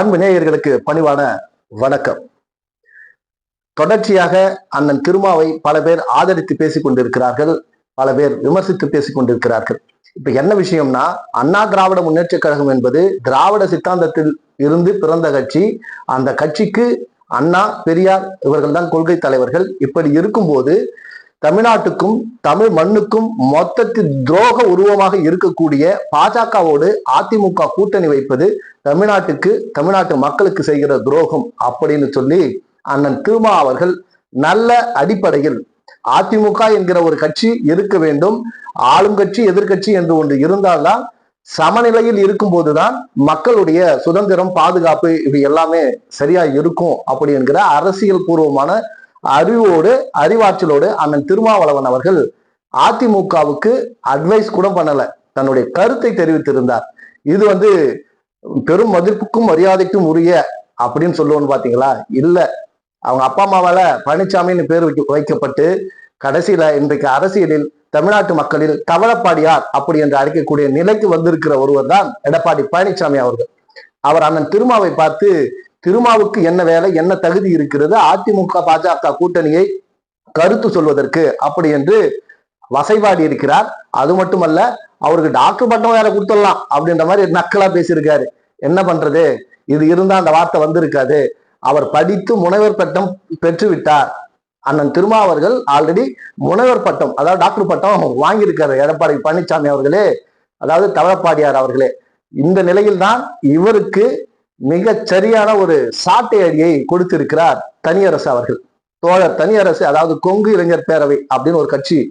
அன்பு நேயர்களுக்கு பணிவான வணக்கம். தொடர்ச்சியாக அண்ணன் திருமாவை பல பேர் ஆதரித்து பேசிக் கொண்டிருக்கிறார்கள் பல பேர் விமர்சித்து பேசிக் கொண்டிருக்கிறார்கள். இப்ப என்ன விஷயம்னா அண்ணா திராவிட முன்னேற்ற கழகம் என்பது திராவிட சித்தாந்தத்தில் இருந்து பிறந்த கட்சி. அந்த கட்சிக்கு அண்ணா பெரியார் இவர்கள் தான் கொள்கை தலைவர்கள். இப்படி இருக்கும்போது தமிழ்நாட்டுக்கும் தமிழ் மண்ணுக்கும் மொத்தத்தில் துரோக உருவமாக இருக்கக்கூடிய பாஜகவோடு அதிமுக கூட்டணி வைப்பது தமிழ்நாட்டுக்கு தமிழ்நாட்டு மக்களுக்கு செய்கிற துரோகம் அப்படின்னு சொல்லி அண்ணன் திருமா அவர்கள் நல்ல அடிப்படையில் அதிமுக என்கிற ஒரு கட்சி இருக்க வேண்டும். ஆளும் கட்சி எதிர்கட்சி என்று ஒன்று இருந்தால்தான் சமநிலையில் இருக்கும்போதுதான் மக்களுடைய சுதந்திரம் பாதுகாப்பு இது எல்லாமே சரியா இருக்கும் அப்படி என்கிற அரசியல் பூர்வமான அறிவோடு அறிவாற்றலோடு அண்ணன் திருமாவளவன் அவர்கள் அதிமுகவுக்கு அட்வைஸ் கூட பண்ணல. தன்னுடைய கருத்தை தெரிவித்திருந்தார். இது வந்து பெரும் மதிப்புக்கும் மரியாதைக்கும் உரிய அப்படின்னு சொல்லுவோன்னு பாத்தீங்களா? இல்ல. அவங்க அப்பா அம்மாவால பழனிசாமின்னு பேர் வைக்க வைக்கப்பட்டு கடைசியில இன்றைக்கு அரசியலில் தமிழ்நாட்டு மக்களில் தவளப்பாடியார் அப்படி என்று அழைக்கக்கூடிய நிலைக்கு வந்திருக்கிற ஒருவர் தான் எடப்பாடி பழனிசாமி அவர்கள். அவர் அண்ணன் திருமாவை பார்த்து திருமாவுக்கு என்ன வேலை என்ன தகுதி இருக்கிறது? அதிமுக பாஜக கூட்டணியை கருத்து சொல்வதற்கு அப்படி என்று வசைபாடி இருக்கிறார். அது மட்டுமல்ல அவருக்கு டாக்டர் பட்டம் வேற கொடுத்துடலாம் அப்படின்ற மாதிரி நக்கலா பேசியிருக்காரு. என்ன பண்றது? இது இருந்தா அந்த வார்த்தை வந்திருக்காது. அவர் படித்து முனைவர் பட்டம் பெற்று விட்டார் அண்ணன் திருமா அவர்கள் ஆல்ரெடி முனைவர் பட்டம் அதாவது டாக்டர் பட்டம் வாங்கியிருக்காரு. எடப்பாடி பழனிசாமி அவர்களே அதாவது தவளப்பாடியார் அவர்களே. இந்த நிலையில் தான் இவருக்கு மிக சரியான ஒரு சாட்டை அடியை கொடுத்திருக்கிறார் தனியரசு அவர்கள். தோழர் தனியரசு அதாவது கொங்கு இளைஞர் பேரவை அப்படின்னு ஒரு கட்சி.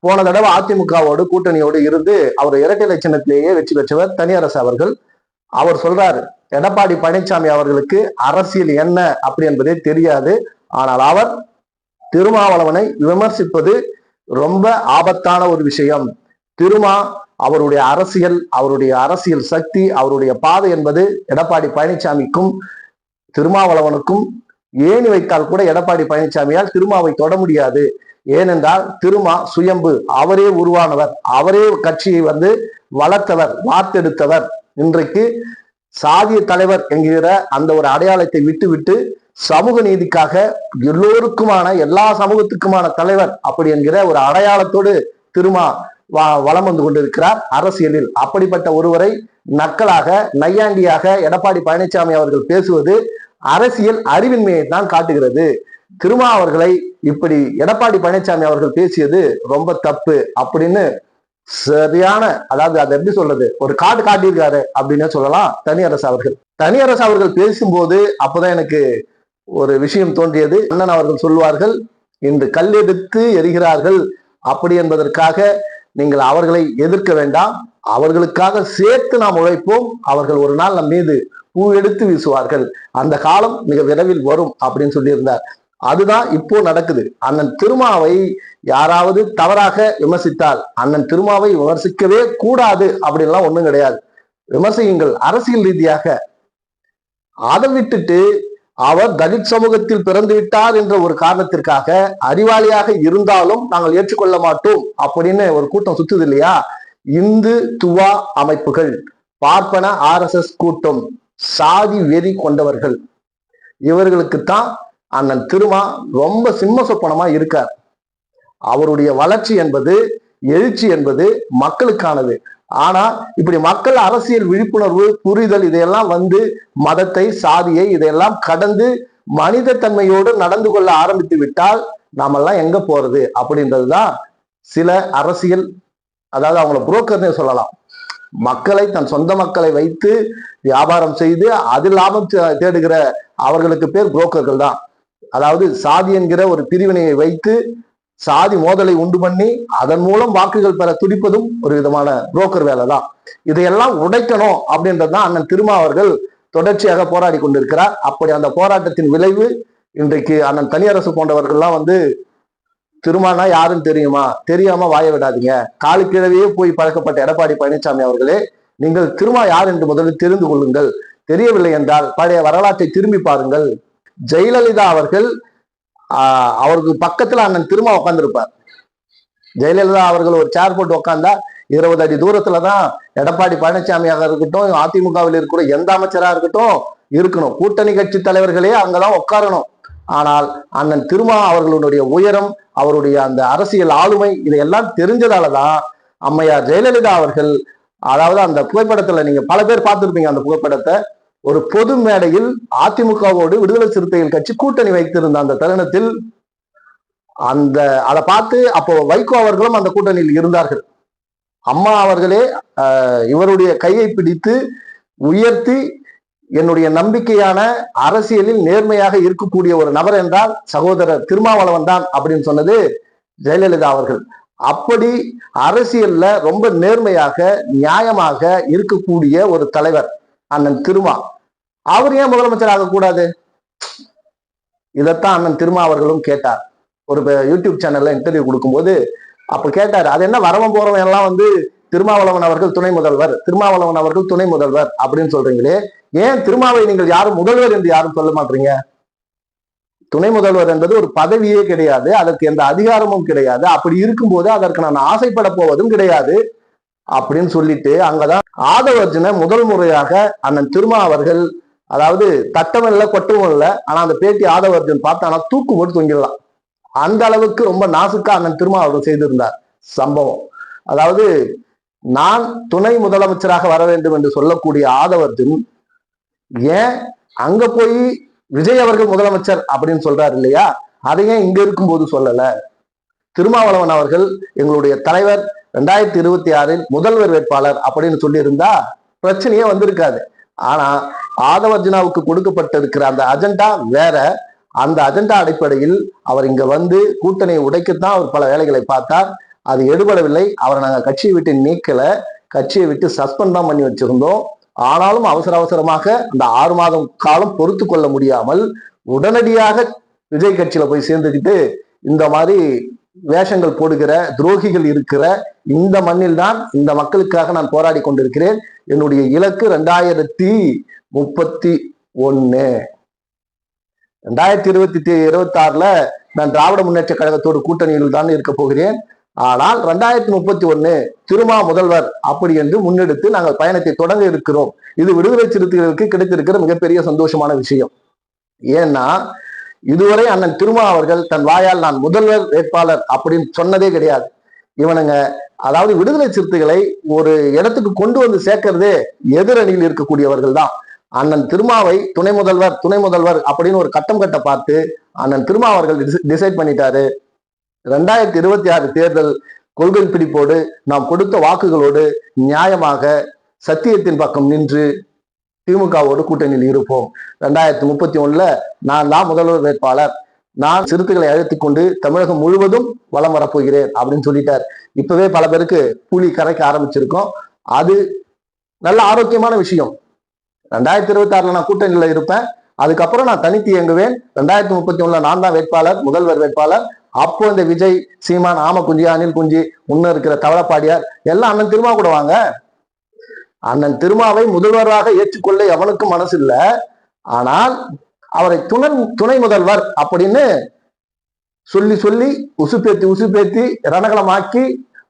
போன தடவை அதிமுகவோடு கூட்டணியோடு இருந்து அவர் இரட்டை லட்சணத்திலேயே வெற்றி பெற்றவர் தனியரசு அவர்கள். அவர் சொல்றாரு எடப்பாடி பழனிசாமி அவர்களுக்கு அரசியல் என்ன? அப்படி என்பதே தெரியாது. ஆனால் அவர் திருமாவளவனை விமர்சிப்பது ரொம்ப ஆபத்தான ஒரு விஷயம். திருமா அவருடைய அரசியல் அவருடைய அரசியல் சக்தி அவருடைய பாதை என்பது எடப்பாடி பழனிசாமிக்கும் திருமாவளவனுக்கும் ஏணி வைத்தால் கூட எடப்பாடி பழனிசாமியால் திருமாவை தொட முடியாது. ஏனென்றால் திருமா சுயம்பு அவரே உருவானவர் அவரே கட்சியை வந்து வளர்த்தவர் வார்த்தெடுத்தவர் இன்றைக்கு சாதிய தலைவர் என்கிற அந்த ஒரு அடையாளத்தை விட்டுவிட்டு சமூக நீதிக்காக எல்லோருக்குமான எல்லா சமூகத்துக்குமான தலைவர் அப்படி என்கிற ஒரு அடையாளத்தோடு திருமா வளம் வந்து கொண்டிருக்கிறார். அரசியலில் அப்படிப்பட்ட ஒருவரை நக்கலாக நையாண்டியாக எடப்பாடி பழனிசாமி அவர்கள் பேசுவது அரசியல் அறிவின்மையை தான் காட்டுகிறது. திருமா அவர்களை இப்படி எடப்பாடி பழனிசாமி அவர்கள் பேசியது ரொம்ப தப்பு அப்படின்னு சரியான அதாவது அதை எப்படி சொல்றது ஒரு காடு காட்டியிருக்காரு அப்படின்னு சொல்லலாம் தனியரசு அவர்கள். தனியரசு அவர்கள் பேசும்போது அப்பதான் எனக்கு ஒரு விஷயம் தோன்றியது. அண்ணன் அவர்கள் சொல்வார்கள் இன்று கல்லெடுத்து எரிகிறார்கள். அப்படி என்பதற்காக நீங்கள் அவர்களை எதிர்க்க வேண்டாம். அவர்களுக்காக சேர்த்து நாம் உழைப்போம். அவர்கள் ஒரு நாள் நம் மீது பூ எடுத்து வீசுவார்கள். அந்த காலம் மிக விரைவில் வரும் அப்படின்னு சொல்லியிருந்தார். அதுதான் இப்போ நடக்குது. அண்ணன் திருமாவை யாராவது தவறாக விமர்சித்தால் அண்ணன் திருமாவை விமர்சிக்கவே கூடாது அப்படின்லாம் ஒன்றும் கிடையாது. விமர்சியுங்கள் அரசியல் ரீதியாக. அதை விட்டுட்டு அவர் தலித் சமூகத்தில் பிறந்து விட்டார் என்ற ஒரு காரணத்திற்காக அறிவாளியாக இருந்தாலும் நாங்கள் ஏற்றுக்கொள்ள மாட்டோம் அப்படின்னு ஒரு கூட்டம் சுத்துது இல்லையா? இந்து துவா அமைப்புகள் பார்ப்பன ஆர் எஸ் எஸ் கூட்டம் சாதி வெறி கொண்டவர்கள். இவர்களுக்குத்தான் அண்ணன் திருமா ரொம்ப சிம்ம சொப்பனமா இருக்கார். அவருடைய வளர்ச்சி என்பது எழுச்சி என்பது மக்களுக்கானது. ஆனா இப்படி மக்கள் அரசியல் விழிப்புணர்வு புரிதல் இதையெல்லாம் வந்து மதத்தை சாதியை இதையெல்லாம் கடந்து மனித தன்மையோடு நடந்து கொள்ள ஆரம்பித்து விட்டால் நாமெல்லாம் எங்க போறது அப்படின்றதுதான் சில அரசியல் அதாவது அவங்கள புரோக்கர்னே சொல்லலாம். மக்களை தன் சொந்த மக்களை வைத்து வியாபாரம் செய்து அதில் லாபம் தேடுகிற அவர்களுக்கு பேர் புரோக்கர்கள் தான். அதாவது சாதி என்கிற ஒரு பிரிவினையை வைத்து சாதி மோதலை உண்டு பண்ணி அதன் மூலம் வாக்குகள் பெற துடிப்பதும் ஒரு விதமான புரோக்கர் வேலை தான் இதையெல்லாம் உடைக்கணும் அப்படின்றதுதான் அண்ணன் திருமா அவர்கள் தொடர்ச்சியாக போராடி கொண்டிருக்கிறார். அப்படி அந்த போராட்டத்தின் விளைவு இன்றைக்கு அண்ணன் தனியரசு போன்றவர்கள்லாம் வந்து திருமானா யாருன்னு தெரியுமா? தெரியாம வாய விடாதீங்க. காலுக்கிழவையே போய் பழக்கப்பட்ட எடப்பாடி பழனிசாமி அவர்களே நீங்கள் திருமா யார் என்று முதலில் தெரிந்து கொள்ளுங்கள். தெரியவில்லை என்றால் பழைய வரலாற்றை திரும்பி பாருங்கள். ஜெயலலிதா அவர்கள் அவருக்கு பக்கத்துல அண்ணன் திருமா உட்காந்துருப்பார் ஜெயலலிதா அவர்கள் ஒரு சேர் போட்டு உட்காந்தா இருபது அடி தூரத்துல தான் எடப்பாடி பழனிசாமியாக இருக்கட்டும் அதிமுகவில் இருக்கிற எந்த அமைச்சரா இருக்கட்டும் இருக்கணும். கூட்டணி கட்சி தலைவர்களே அங்கதான் உட்காரணும். ஆனால் அண்ணன் திருமா அவர்களுடைய உயரம் அவருடைய அந்த அரசியல் ஆளுமை இதையெல்லாம் தெரிஞ்சதாலதான் அம்மையார் ஜெயலலிதா அவர்கள் அதாவது அந்த புகைப்படத்துல நீங்க பல பேர் பார்த்துருப்பீங்க அந்த புகைப்படத்தை ஒரு பொது மேடையில் அதிமுகவோடு விடுதலை சிறுத்தைகள் கட்சி கூட்டணி வைத்திருந்த அந்த தருணத்தில் அந்த அதை பார்த்து அப்போ வைகோ அவர்களும் அந்த கூட்டணியில் இருந்தார்கள். அம்மா அவர்களே இவருடைய கையை பிடித்து உயர்த்தி என்னுடைய நம்பிக்கையான அரசியலில் நேர்மையாக இருக்கக்கூடிய ஒரு நபர் என்றால் சகோதரர் திருமாவளவன் தான் அப்படின்னு சொன்னது ஜெயலலிதா அவர்கள். அப்படி அரசியல்ல ரொம்ப நேர்மையாக நியாயமாக இருக்கக்கூடிய ஒரு தலைவர் அண்ணன் திருமா. அவர் ஏன் முதலமைச்சர் ஆகக்கூடாது? இதைத்தான் அண்ணன் திருமா அவர்களும் கேட்டார். ஒரு யூடியூப் சேனல்ல இன்டர்வியூ கொடுக்கும்போது அப்ப கேட்டார் அது என்ன வரவன் போறவன் எல்லாம் வந்து திருமாவளவன் அவர்கள் துணை முதல்வர் திருமாவளவன் அவர்கள் துணை முதல்வர் அப்படின்னு சொல்றீங்களே ஏன் திருமாவை நீங்கள் யாரும் முதல்வர் என்று யாரும் சொல்ல மாட்டீங்க? துணை முதல்வர் என்பது ஒரு பதவியே கிடையாது அதற்கு எந்த அதிகாரமும் கிடையாது அப்படி இருக்கும்போது அதற்கு நான் ஆசைப்பட போவதும் கிடையாது அப்படின்னு சொல்லிட்டு அங்கதான் ஆதவர்ஜுன முதல் முறையாக அண்ணன் திருமா அவர்கள் அதாவது தட்டவன் இல்லை கொட்டவும் இல்லை. ஆனா அந்த பேட்டி ஆதவர்ஜன் ஆனால் தூக்கு போட்டு தொங்கிடலாம். அந்த அளவுக்கு ரொம்ப நாசுக்கா அண்ணன் திருமாவளவன் செய்திருந்தார் சம்பவம். அதாவது நான் துணை முதலமைச்சராக வர வேண்டும் என்று சொல்லக்கூடிய ஆதவர்ஜன் ஏன் அங்க போய் விஜய் அவர்கள் முதலமைச்சர் அப்படின்னு சொல்றாரு இல்லையா? அதை ஏன் இங்க இருக்கும்போது சொல்லல? திருமாவளவன் அவர்கள் எங்களுடைய தலைவர் ரெண்டாயிரத்தி இருபத்தி ஆறில் முதல்வர் வேட்பாளர் அப்படின்னு சொல்லியிருந்தா பிரச்சனையே வந்திருக்காது. ஆனா ஆதவர்ஜனாவுக்கு கொடுக்கப்பட்டிருக்கிற அந்த அஜெண்டா வேற. அந்த அஜெண்டா அடிப்படையில் அவர் இங்க வந்து கூட்டணியை உடைக்கத்தான் அவர் பல வேலைகளை பார்த்தார். அது எடுபடவில்லை. அவரை நாங்கள் கட்சியை விட்டு நீக்கல. கட்சியை விட்டு சஸ்பெண்ட் தான் பண்ணி வச்சிருந்தோம். ஆனாலும் அவசர அவசரமாக அந்த ஆறு மாதம் காலம் பொறுத்து கொள்ள முடியாமல் உடனடியாக விஜய் கட்சியில போய் சேர்ந்துக்கிட்டு இந்த மாதிரி வேஷங்கள் போடுகிற துரோகிகள் இருக்கிற இந்த மண்ணில் தான் இந்த மக்களுக்காக நான் போராடி கொண்டிருக்கிறேன். என்னுடைய இலக்கு ரெண்டாயிரத்தி முப்பத்தி ஒன்னு. ரெண்டாயிரத்தி இருபத்தி இருபத்தி ஆறுல நான் திராவிட முன்னேற்ற கழகத்தோடு கூட்டணியில் தான் இருக்க போகிறேன். ஆனால் ரெண்டாயிரத்தி முப்பத்தி ஒன்னு திருமா முதல்வர் அப்படி என்று முன்னெடுத்து நாங்கள் பயணத்தை தொடங்க இருக்கிறோம். இது விடுதலை சிறுத்தைகளுக்கு கிடைத்திருக்கிற மிகப்பெரிய சந்தோஷமான விஷயம். ஏன்னா இதுவரை அண்ணன் திருமா அவர்கள் தன் வாயால் நான் முதல்வர் வேட்பாளர் அப்படின்னு சொன்னதே கிடையாது. இவனுங்க அதாவது விடுதலை சிறுத்தைகளை ஒரு இடத்துக்கு கொண்டு வந்து சேர்க்கறதே எதிரணியில் இருக்கக்கூடியவர்கள் தான். அண்ணன் திருமாவை துணை முதல்வர் துணை முதல்வர் அப்படின்னு ஒரு கட்டம் கட்ட பார்த்து அண்ணன் திருமா அவர்கள் டிசைட் பண்ணிட்டாரு. ரெண்டாயிரத்தி இருபத்தி ஆறு தேர்தல் கொள்கை பிடிப்போடு நாம் கொடுத்த வாக்குகளோடு நியாயமாக சத்தியத்தின் பக்கம் நின்று திமுகவோடு கூட்டணியில் இருப்போம். ரெண்டாயிரத்தி முப்பத்தி ஒண்ணுல நான் தான் முதல்வர் வேட்பாளர். நான் சிறுத்தைகளை அழைத்து கொண்டு தமிழகம் முழுவதும் வலம் வரப்போகிறேன் அப்படின்னு சொல்லிட்டார். இப்பவே பல பேருக்கு புலி கரைக்க ஆரம்பிச்சிருக்கோம். அது நல்ல ஆரோக்கியமான விஷயம். ரெண்டாயிரத்தி இருபத்தி ஆறுல நான் கூட்டணியில இருப்பேன். அதுக்கப்புறம் நான் தனித்து இயங்குவேன். ரெண்டாயிரத்தி முப்பத்தி ஒண்ணுல நான் தான் வேட்பாளர் முதல்வர் வேட்பாளர். அப்போ இந்த விஜய் சீமான் ஆம குஞ்சி அனில் குஞ்சி முன்ன இருக்கிற தவளப்பாடியார் எல்லாம் அண்ணன் திரும்ப கூட வாங்க. அண்ணன் திருமாவை முதல்வராக ஏற்றுக்கொள்ள எவனுக்கும் மனசு இல்ல ஆனால் அவரை துணை துணை முதல்வர் அப்படின்னு சொல்லி சொல்லி உசுப்பேத்தி உசுப்பேத்தி ரணகலமாக்கி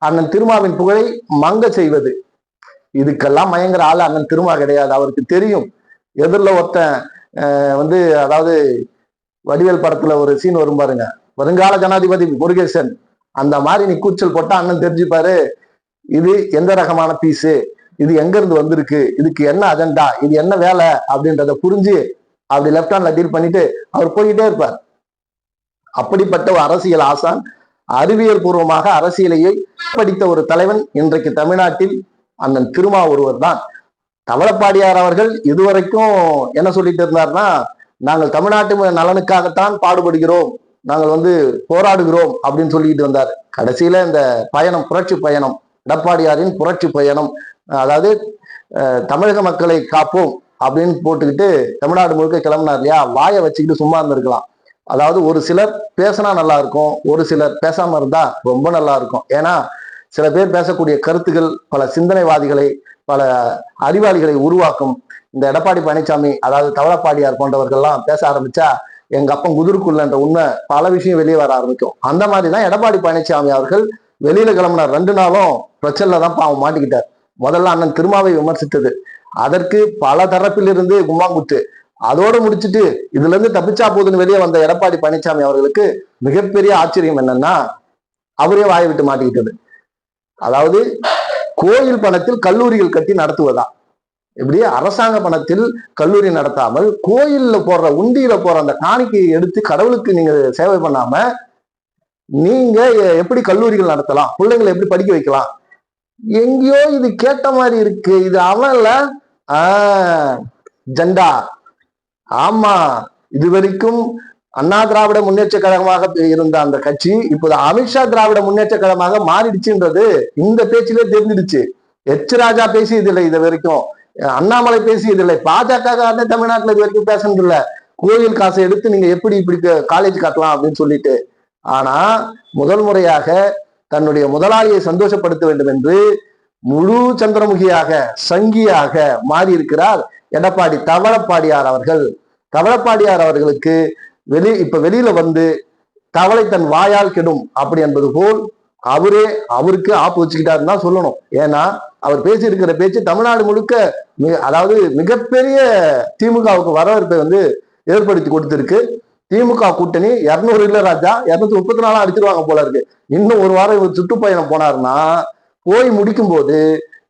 அண்ணன் திருமாவின் புகழை மங்க செய்வது. இதுக்கெல்லாம் மயங்குற ஆள் அண்ணன் திருமா கிடையாது. அவருக்கு தெரியும். எதிரில் ஒருத்தன் வந்து அதாவது வடிவேல் படத்துல ஒரு சீன் வரும் பாருங்க. வருங்கால ஜனாதிபதி முருகேசன். அந்த மாதிரி நீ கூச்சல் போட்டா அண்ணன் தெரிஞ்சுப்பாரு. இது எந்த ரகமான பீஸு இது எங்க இருந்து வந்திருக்கு? இதுக்கு என்ன அஜெண்டா இது என்ன வேலை? அப்படின்றத புரிஞ்சு அப்படி லெப்ட் ஹேண்ட்ல டீல் பண்ணிட்டு அவர் போய்கிட்டே இருப்பார். அப்படிப்பட்ட ஒரு அரசியல் ஆசான் அறிவியல் பூர்வமாக அரசியலையை படித்த ஒரு தலைவன் இன்றைக்கு தமிழ்நாட்டில் அண்ணன் திருமா ஒருவர் தான். தவளப்பாடியார் அவர்கள் இதுவரைக்கும் என்ன சொல்லிட்டு இருந்தார்னா நாங்கள் தமிழ்நாட்டு நலனுக்காகத்தான் பாடுபடுகிறோம். நாங்கள் வந்து போராடுகிறோம். அப்படின்னு சொல்லிட்டு வந்தார் கடைசியில இந்த பயணம் புரட்சி பயணம் எடப்பாடியாரின் புரட்சி பயணம் அதாவது தமிழக மக்களை காப்போம் அப்படின்னு போட்டுக்கிட்டு தமிழ்நாடு முழுக்க கிளம்புனார் இல்லையா? வாயை வச்சுக்கிட்டு சும்மா இருந்திருக்கலாம். அதாவது ஒரு சிலர் பேசினா நல்லா இருக்கும் ஒரு சிலர் பேசாம இருந்தா ரொம்ப நல்லா இருக்கும். ஏன்னா சில பேர் பேசக்கூடிய கருத்துக்கள் பல சிந்தனைவாதிகளை பல அறிவாளிகளை உருவாக்கும். இந்த எடப்பாடி பழனிசாமி அதாவது தவளப்பாடியார் போன்றவர்கள்லாம் பேச ஆரம்பிச்சா எங்க அப்பன் குதிர்க்குள்ளன்ற உண்மை பல விஷயம் வெளியே வர ஆரம்பிக்கும். அந்த மாதிரி தான் எடப்பாடி பழனிசாமி அவர்கள் வெளியில கிளம்புனார். ரெண்டு நாளும் பிரச்சனை தான் பாவம் மாட்டிக்கிட்டார். முதல்ல அண்ணன் திருமாவை விமர்சித்தது. அதற்கு பல தரப்பிலிருந்து கும்பாங்குத்து அதோடு முடிச்சிட்டு இதுல இருந்து தப்பிச்சா போதுன்னு வெளியே வந்த எடப்பாடி பழனிசாமி அவர்களுக்கு மிகப்பெரிய ஆச்சரியம் என்னன்னா அவரே வாய் விட்டு மாட்டிக்கிட்டது. அதாவது கோயில் பணத்தில் கல்லூரிகள் கட்டி நடத்துவதா? இப்படி அரசாங்க பணத்தில் கல்லூரி நடத்தாமல் கோயில்ல போடுற உண்டியில போற அந்த காணிக்கையை எடுத்து கடவுளுக்கு நீங்க சேவை பண்ணாம நீங்க எ- எப்படி கல்லூரிகள் நடத்தலாம்? பிள்ளைங்களை எப்படி படிக்க வைக்கலாம்? எங்கேயோ இது கேட்ட மாதிரி இருக்கு. இது அவன்ல? ஆஹ் ஜெண்டா. ஆமா இதுவரைக்கும் அண்ணா திராவிட முன்னேற்ற கழகமாக இருந்த அந்த கட்சி இப்போது அமித்ஷா திராவிட முன்னேற்ற கழகமாக மாறிடுச்சுன்றது இந்த பேச்சிலே தெரிஞ்சிடுச்சு. எச் ராஜா பேசியதில்லை இது வரைக்கும். அண்ணாமலை பேசியதில்லை. பாஜக தமிழ்நாட்டில் இது வரைக்கும் பேசுனதில்ல கோயில் காசை எடுத்து நீங்க எப்படி இப்படி காலேஜ் காட்டலாம் அப்படின்னு சொல்லிட்டு. ஆனா முதல் முறையாக தன்னுடைய முதலாளியை சந்தோஷப்படுத்த வேண்டும் என்று முழு சந்திரமுகியாக சங்கியாக மாறி இருக்கிறார் எடப்பாடி தவளப்பாடியார் அவர்கள். தவளப்பாடியார் அவர்களுக்கு வெளி இப்ப வெளியில வந்து தவளை தன் வாயால் கெடும் அப்படி என்பது போல் அவரே அவருக்கு ஆப்பு வச்சுக்கிட்டாருன்னு தான் சொல்லணும். ஏன்னா அவர் பேசியிருக்கிற பேச்சு தமிழ்நாடு முழுக்க மிக- அதாவது மிகப்பெரிய திமுகவுக்கு வரவேற்பை வந்து ஏற்படுத்தி கொடுத்திருக்கு. திமுக கூட்டணி இருநூறு இல்ல ராஜா இருநூத்தி முப்பத்தி நாலா அடிச்சிருவாங்க போல இருக்கு. இன்னும் ஒரு வாரம் இவர் சுற்றுப்பயணம் போனாருன்னா போய் முடிக்கும் போது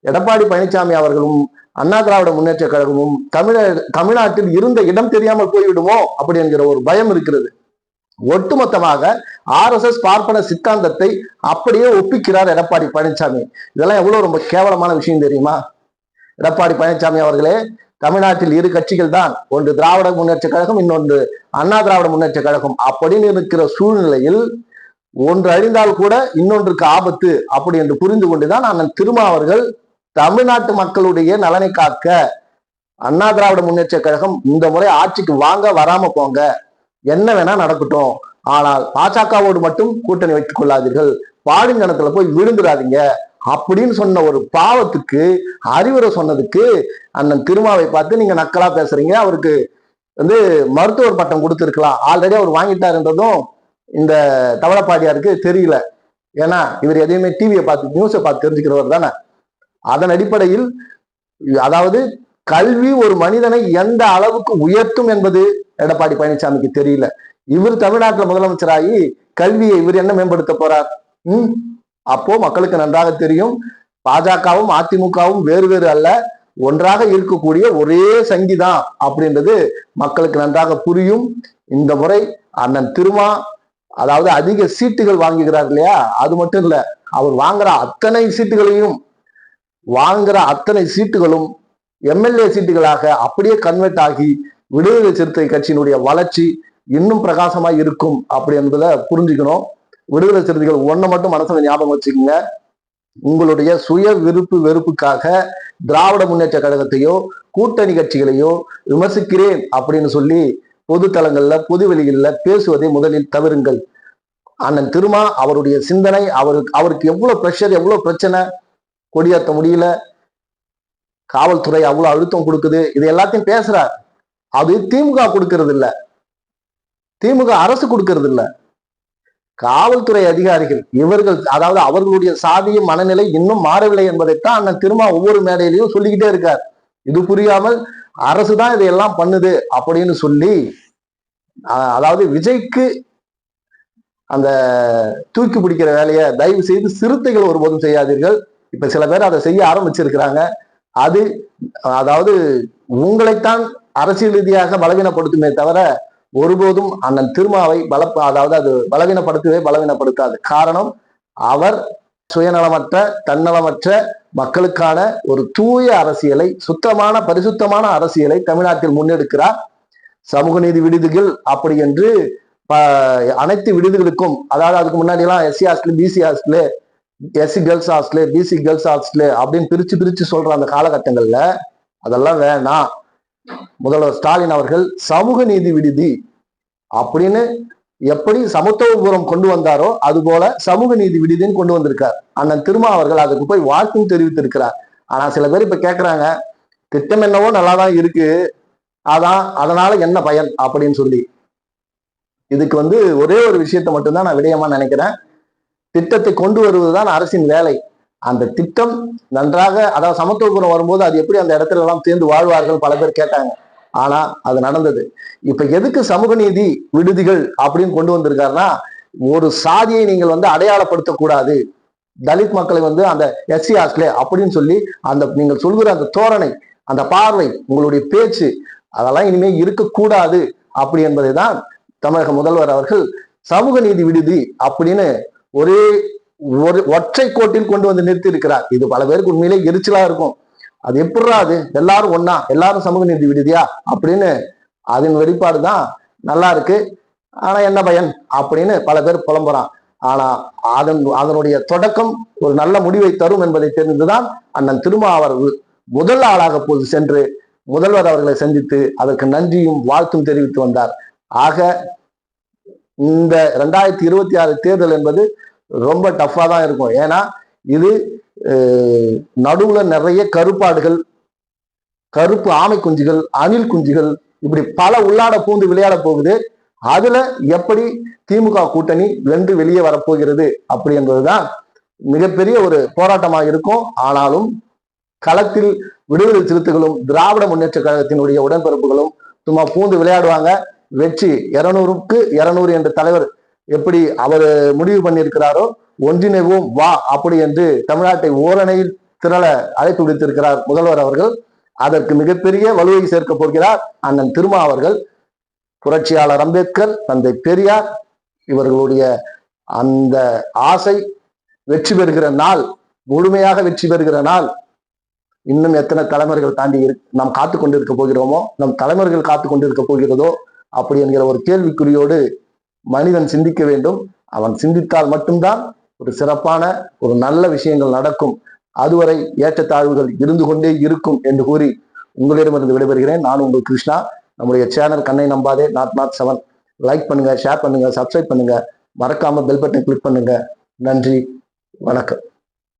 எடப்பாடி பழனிசாமி அவர்களும் அண்ணா திராவிட முன்னேற்ற கழகமும் தமிழ தமிழ்நாட்டில் இருந்த இடம் தெரியாமல் போய்விடுமோ அப்படி என்கிற ஒரு பயம் இருக்கிறது. ஒட்டுமொத்தமாக ஆர்எஸ்எஸ் பார்ப்பன சித்தாந்தத்தை அப்படியே ஒப்பிக்கிறார் எடப்பாடி பழனிசாமி இதெல்லாம் எவ்வளவு ரொம்ப கேவலமான விஷயம் தெரியுமா? எடப்பாடி பழனிசாமி அவர்களே தமிழ்நாட்டில் இரு கட்சிகள் தான். ஒன்று திராவிட முன்னேற்ற கழகம் இன்னொன்று அண்ணா திராவிட முன்னேற்ற கழகம். அப்படின்னு இருக்கிற சூழ்நிலையில் ஒன்று அழிந்தால் கூட இன்னொன்றுக்கு ஆபத்து அப்படி என்று புரிந்து கொண்டுதான் அண்ணன் திருமா அவர்கள் தமிழ்நாட்டு மக்களுடைய நலனை காக்க அண்ணா திராவிட முன்னேற்ற கழகம் இந்த முறை ஆட்சிக்கு வாங்க வராம போங்க. என்ன வேணா நடக்கட்டும். ஆனால் பாஜகவோடு மட்டும் கூட்டணி வைத்துக் கொள்ளாதீர்கள். பாடுங்கணத்துல போய் விழுந்துடாதீங்க. அப்படின்னு சொன்ன ஒரு பாவத்துக்கு அறிவுரை சொன்னதுக்கு அண்ணன் திருமாவை பார்த்து நீங்க நக்கலா பேசுறீங்க. அவருக்கு வந்து மருத்துவர் பட்டம் கொடுத்துருக்கலாம். ஆல்ரெடி அவர் வாங்கிட்டாருன்றதும் இந்த தவளப்பாடியாருக்கு தெரியல. ஏன்னா இவர் எதையுமே டிவியை பார்த்து நியூஸை பார்த்து தெரிஞ்சுக்கிறவர் தானே. அதன் அடிப்படையில் அதாவது கல்வி ஒரு மனிதனை எந்த அளவுக்கு உயர்த்தும் என்பது எடப்பாடி பழனிசாமிக்கு தெரியல. இவர் தமிழ்நாட்டில் முதலமைச்சராகி கல்வியை இவர் என்ன மேம்படுத்த போறார்? ம்? அப்போ மக்களுக்கு நன்றாக தெரியும். பாஜகவும் அதிமுகவும் வேறு வேறு அல்ல. ஒன்றாக இருக்கக்கூடிய ஒரே சங்கிதான் அப்படின்றது மக்களுக்கு நன்றாக புரியும். இந்த முறை அண்ணன் திருமா அதாவது அதிக சீட்டுகள் வாங்குகிறார் இல்லையா? அது மட்டும் இல்ல அவர் வாங்குற அத்தனை சீட்டுகளையும் வாங்குற அத்தனை சீட்டுகளும் எம்எல்ஏ சீட்டுகளாக அப்படியே கன்வெர்ட் ஆகி விடுதலை சிறுத்தை கட்சியினுடைய வளர்ச்சி இன்னும் பிரகாசமா இருக்கும் அப்படி என்பதை புரிஞ்சுக்கணும். விடுதலை சிறுத்தைகள் ஒன்று மட்டும் மனசுல ஞாபகம் வச்சுக்கோங்க. உங்களுடைய சுய விருப்பு வெறுப்புக்காக திராவிட முன்னேற்ற கழகத்தையோ கூட்டணி கட்சிகளையோ விமர்சிக்கிறேன் அப்படின்னு சொல்லி பொது தளங்கள்ல பொது வெளிகளில் பேசுவதை முதலில் தவிருங்கள். அண்ணன் திருமா அவருடைய சிந்தனை அவருக்கு அவருக்கு எவ்வளவு ப்ரெஷர் எவ்வளவு பிரச்சனை? கொடியேற்ற முடியல. காவல்துறை அவ்வளவு அழுத்தம் கொடுக்குது. இது எல்லாத்தையும் பேசுறார். அது திமுக கொடுக்கறது இல்ல திமுக அரசு கொடுக்கறது இல்லை காவல்துறை அதிகாரிகள் இவர்கள் அதாவது அவர்களுடைய சாதிய மனநிலை இன்னும் மாறவில்லை என்பதைத்தான் அண்ணன் திருமா ஒவ்வொரு மேடையிலையும் சொல்லிக்கிட்டே இருக்கார். இது புரியாமல் அரசு தான் இதையெல்லாம் பண்ணுது அப்படின்னு சொல்லி அதாவது விஜய்க்கு அந்த தூக்கி பிடிக்கிற வேலையை தயவு செய்து சிறுத்தைகள் ஒருபோதும் செய்யாதீர்கள். இப்ப சில பேர் அதை செய்ய ஆரம்பிச்சிருக்கிறாங்க. அது அதாவது உங்களைத்தான் அரசியல் ரீதியாக பலவீனப்படுத்துமே தவிர ஒருபோதும் அண்ணன் திருமாவை பல அதாவது அது பலவீனப்படுத்தவே பலவீனப்படுத்தாது. காரணம் அவர் சுயநலமற்ற தன்னலமற்ற மக்களுக்கான ஒரு தூய அரசியலை சுத்தமான பரிசுத்தமான அரசியலை தமிழ்நாட்டில் முன்னெடுக்கிறார். சமூக நீதி விடுதிகள் அப்படி என்று ப- அனைத்து விடுதிகளுக்கும் அதாவது அதுக்கு முன்னாடி எல்லாம் SC hostel BC hostel SC girls hostel BC girls hostel அப்படின்னு பிரிச்சு பிரிச்சு சொல்ற அந்த காலகட்டங்கள்ல அதெல்லாம் வேணாம். முதல்வர் ஸ்டாலின் அவர்கள் சமூக நீதி விடுதி அப்படின்னு எப்படி சமத்துவபுரம் கொண்டு வந்தாரோ அது போல சமூக நீதி விடுதின்னு கொண்டு வந்திருக்கார். அண்ணன் திருமா அவர்கள் அதுக்கு போய் வாழ்த்தும் தெரிவித்திருக்கிறார். ஆனா சில பேர் இப்ப கேக்குறாங்க திட்டம் என்னவோ நல்லா தான் இருக்கு. அதான் அதனால என்ன பயன் அப்படின்னு சொல்லி. இதுக்கு வந்து ஒரே ஒரு விஷயத்தை மட்டும்தான் நான் விடயமா நினைக்கிறேன். திட்டத்தை கொண்டு வருவதுதான் அரசின் வேலை. அந்த திட்டம் நன்றாக அதாவது சமத்துவபுரம் வரும்போது அது எப்படி அந்த இடத்துல எல்லாம் சேர்ந்து வாழ்வார்கள் பல பேர் கேட்டாங்க. ஆனா அது நடந்தது. இப்ப எதுக்கு சமூக நீதி விடுதிகள் அப்படின்னு கொண்டு வந்திருக்காருன்னா ஒரு சாதியை நீங்கள் வந்து அடையாளப்படுத்தக்கூடாது. தலித் மக்களை வந்து அந்த எஸ்சி ஆஸ்லே அப்படின்னு சொல்லி அந்த நீங்கள் சொல்கிற அந்த தோரணை அந்த பார்வை உங்களுடைய பேச்சு அதெல்லாம் இனிமே இருக்கக்கூடாது. அப்படி என்பதை தான் தமிழக முதல்வர் அவர்கள் சமூக நீதி விடுதி அப்படின்னு ஒரே ஒரு ஒற்றை கோட்டில் கொண்டு வந்து நிறுத்தி இருக்கிறார் இது பல பேருக்கு உண்மையிலே எரிச்சலா இருக்கும். அது எப்படிரா அது? எல்லாரும் ஒன்னா எல்லாரும் சமூக நீதி விடுதியா? அப்படின்னு அதன் வெளிப்பாடு தான் நல்லா இருக்கு. ஆனா என்ன பயன்? அப்படின்னு பல பேர் புலம்புறான். ஆனா அதன் அதனுடைய தொடக்கம் ஒரு நல்ல முடிவை தரும் என்பதை தெரிந்துதான் அண்ணன் திருமா முதல் ஆளாக போது சென்று முதல்வர் அவர்களை சந்தித்து அதற்கு நன்றியும் வாழ்த்தும் தெரிவித்து வந்தார். ஆக இந்த ரெண்டாயிரத்தி இருபத்தி ஆறு தேர்தல் என்பது ரொம்ப டஃப்பாக தான் இருக்கும். ஏன்னா இது நடுவுல நிறைய கருப்பாடுகள் கருப்பு ஆமை குஞ்சுகள் அணில் குஞ்சுகள் இப்படி பல உள்ளாட பூந்து விளையாட போகுது. அதுல எப்படி திமுக கூட்டணி வென்று வெளியே வரப்போகிறது அப்படி என்பதுதான் மிகப்பெரிய ஒரு போராட்டமாக இருக்கும். ஆனாலும் களத்தில் விடுதலை சிறுத்தைகளும் திராவிட முன்னேற்ற கழகத்தினுடைய உடன்பிறப்புகளும் சும்மா பூந்து விளையாடுவாங்க. வெற்றி இருநூறுக்கு இருநூறு என்ற தலைவர் எப்படி அவர் முடிவு பண்ணியிருக்கிறாரோ ஒன்றிணைவோம் வா அப்படி என்று தமிழ்நாட்டை ஓரணையில் திரள அழைத்து விடுத்திருக்கிறார் முதல்வர் அவர்கள். அதற்கு மிகப்பெரிய வலுவை சேர்க்க போகிறார் அண்ணன் திருமா அவர்கள். புரட்சியாளர் அம்பேத்கர் தந்தை பெரியார் இவர்களுடைய அந்த ஆசை வெற்றி பெறுகிற நாள் முழுமையாக வெற்றி பெறுகிற நாள். இன்னும் எத்தனை தலைமுறைகள் தாண்டி இரு நாம் காத்து கொண்டிருக்க போகிறோமோ நம் தலைமுறைகள் காத்து கொண்டிருக்க போகிறதோ அப்படி என்கிற ஒரு கேள்விக்குறியோடு மனிதன் சிந்திக்க வேண்டும். அவன் சிந்தித்தால் மட்டும்தான் ஒரு சிறப்பான ஒரு நல்ல விஷயங்கள் நடக்கும். அதுவரை ஏற்றத்தாழ்வுகள் இருந்து கொண்டே இருக்கும் என்று கூறி உங்களிடமிருந்து விடைபெறுகிறேன். நான் உங்கள் கிருஷ்ணா. நம்முடைய சேனல் கண்ணை நம்பாதே நாட் நாட் செவன். லைக் பண்ணுங்க ஷேர் பண்ணுங்க சப்ஸ்கிரைப் பண்ணுங்க. மறக்காம பெல் பட்டன் கிளிக் பண்ணுங்க. நன்றி வணக்கம்.